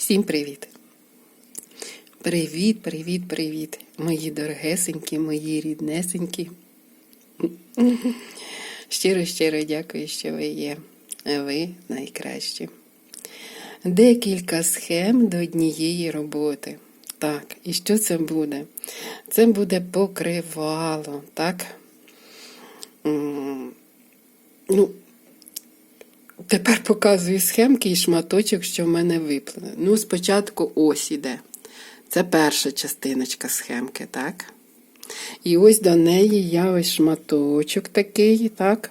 Всім привіт! Привіт, привіт, привіт, мої дорогесенькі, мої ріднесенькі. Щиро, щиро дякую, що ви є. Ви найкращі. Декілька схем до однієї роботи. Так, і що це буде? Це буде покривало, так? Ну, Тепер показую схемки і шматочок, що в мене виплане. Ну, спочатку ось іде. Це перша частиночка схемки, так? І ось до неї я ось шматочок такий, так?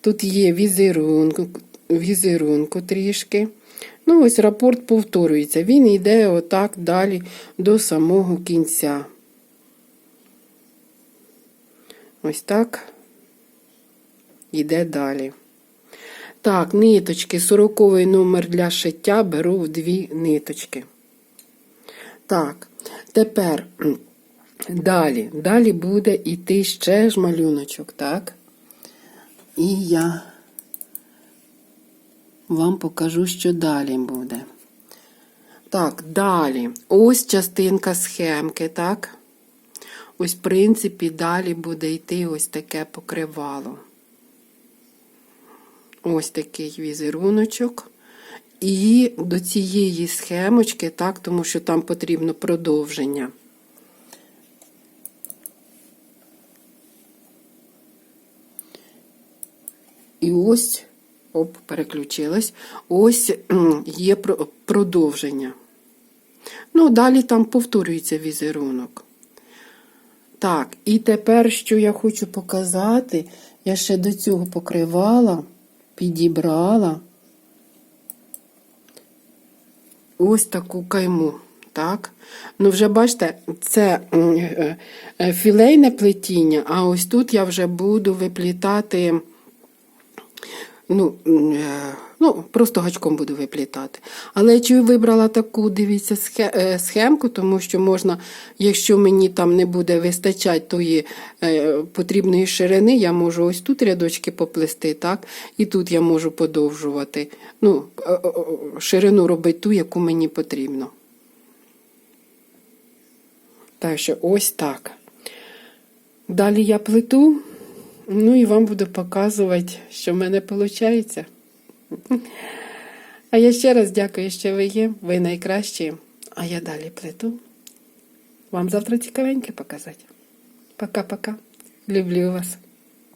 Тут є візерунку, візерунку трішки. Ну, ось рапорт повторюється. Він йде отак далі до самого кінця. Ось так. Йде далі. Так, ниточки, сороковий номер для шиття беру в дві ниточки. Так, тепер далі. Далі буде йти ще ж малюночок, так? І я вам покажу, що далі буде. Так, далі. Ось частинка схемки, так? Ось, в принципі, далі буде йти ось таке покривало. Ось такий візеруночок. І до цієї схемочки, так, тому що там потрібно продовження. І ось, оп, переключилась, ось є продовження. Ну, далі там повторюється візерунок. Так, і тепер, що я хочу показати, я ще до цього покривала, підібрала ось таку кайму. Так? Ну, вже бачите, це е, е, філейне плетіння, а ось тут я вже буду виплітати. Ну, е, ну, просто гачком буду виплітати. Але чую, вибрала таку, дивіться, е, схемку, тому що можна, якщо мені там не буде вистачати тої е, потрібної ширини, я можу ось тут рядочки поплести, так? І тут я можу подовжувати. Ну, ширину робити ту, яку мені потрібно. Так що ось так. Далі я плету. Ну і вам буду показувати, що в мене виходить. А я ще раз дякую, що ви є. Ви найкращі. А я далі плету. Вам завтра цікавеньке показати. Пока-пока. Люблю вас.